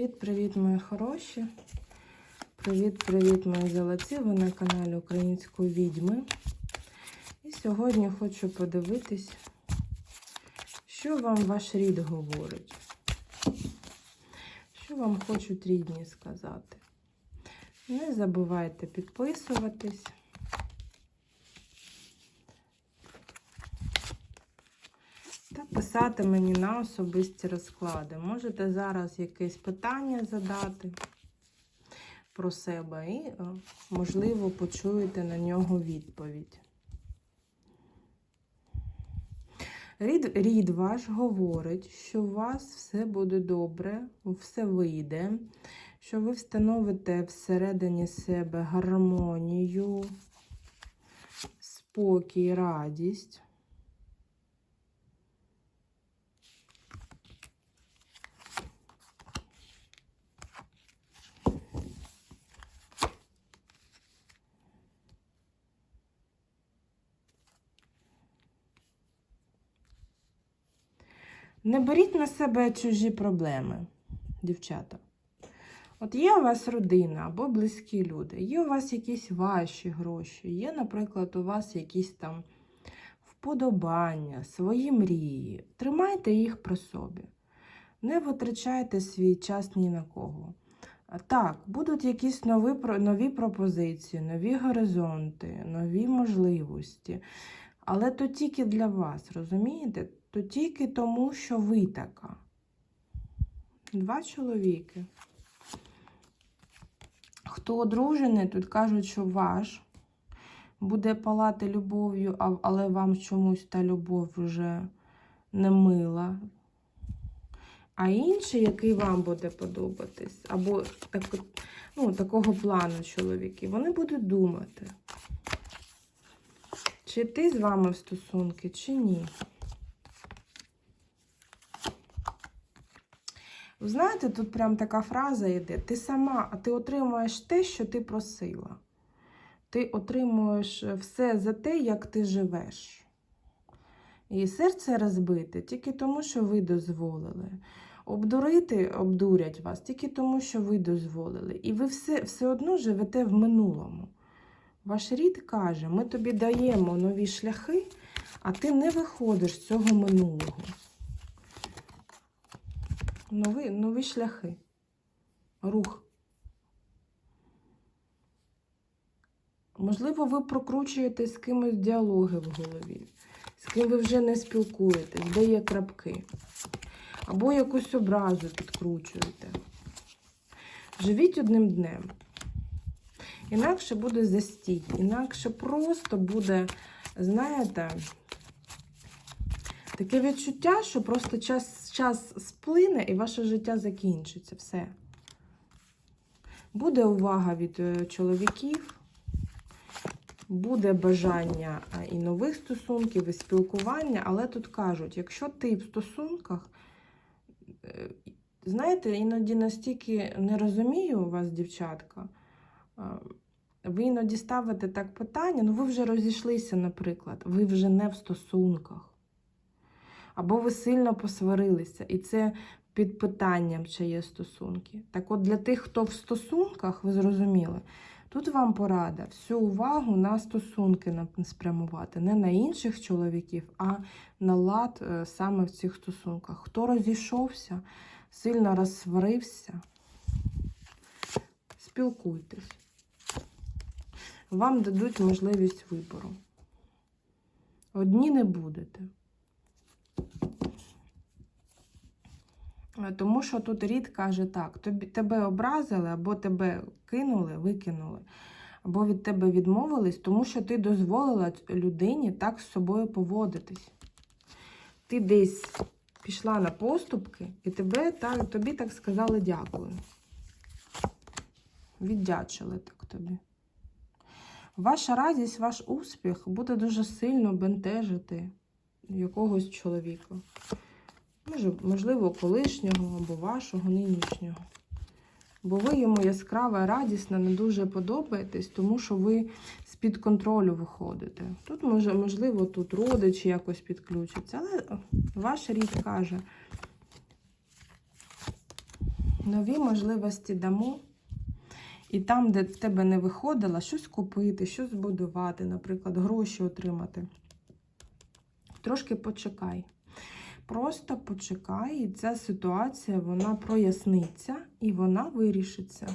Привіт-привіт, мої хороші! Привіт-привіт, мої золоті! Ви на каналі Української відьми. І сьогодні хочу подивитись, що вам ваш рід говорить. Що вам хочуть рідні сказати. Не забувайте підписуватись. Та писати мені на особисті розклади. Можете зараз якесь питання задати про себе і, е, можливо, почуєте на нього відповідь. Рід, рід ваш говорить, що у вас все буде добре, все вийде, що ви встановите всередині себе гармонію, спокій, радість. Не беріть на себе чужі проблеми, дівчата. От є у вас родина або близькі люди, є у вас якісь ваші гроші, є, наприклад, у вас якісь там вподобання, свої мрії. Тримайте їх при собі. Не витрачайте свій час ні на кого. Так, будуть якісь нові, нові пропозиції, нові горизонти, нові можливості. Але то тільки для вас, розумієте? То тільки тому, що ви така. Два чоловіки. Хто одружений, тут кажуть, що ваш буде палати любов'ю, але вам чомусь та любов вже не мила. А інший, який вам буде подобатись, або так, ну, такого плану чоловіки, вони будуть думати, чи ти з вами в стосунки, чи ні. Знаєте, тут прям така фраза йде: ти сама, ти отримуєш те, що ти просила. Ти отримуєш все за те, як ти живеш. І серце розбите тільки тому, що ви дозволили. Обдурити обдурять вас тільки тому, що ви дозволили. І ви все, все одно живете в минулому. Ваш рід каже, ми тобі даємо нові шляхи, а ти не виходиш з цього минулого. Нові, нові шляхи. Рух. Можливо, ви прокручуєте з кимось діалоги в голові, з ким ви вже не спілкуєтесь, де є крапки. Або якусь образу підкручуєте. Живіть одним днем. Інакше буде застій, інакше просто буде, знаєте, таке відчуття, що просто час, час сплине і ваше життя закінчиться. Все. Буде увага від е, чоловіків, буде бажання е, і нових стосунків, і спілкування, але тут кажуть, якщо ти в стосунках, е, знаєте, іноді настільки не розумію вас, дівчатка. Ви іноді ставите так питання, ну ви вже розійшлися, наприклад, ви вже не в стосунках. Або ви сильно посварилися, і це під питанням, чи є стосунки. Так от для тих, хто в стосунках, ви зрозуміли, тут вам порада всю увагу на стосунки спрямувати. Не на інших чоловіків, а на лад е, саме в цих стосунках. Хто розійшовся, сильно розсварився, спілкуйтесь. Вам дадуть можливість вибору. Одні не будете. Тому що тут рід каже так: тобі, тебе образили, або тебе кинули, викинули, або від тебе відмовились, тому що ти дозволила людині так з собою поводитись. Ти десь пішла на поступки, і тебе так, тобі так сказали дякую. Віддячили так тобі. Ваша радість, ваш успіх буде дуже сильно бентежити якогось чоловіка. Може, можливо, колишнього або вашого нинішнього. Бо ви йому яскрава, радісна, не дуже подобаєтесь, тому що ви з-під контролю виходите. Тут, може, можливо, тут родичі якось підключаться, але ваш рід каже, Нові можливості дамо. І там, де в тебе не виходило, щось купити, щось збудувати, наприклад, гроші отримати. Трошки почекай. Просто почекай, і ця ситуація вона проясниться і вона вирішиться.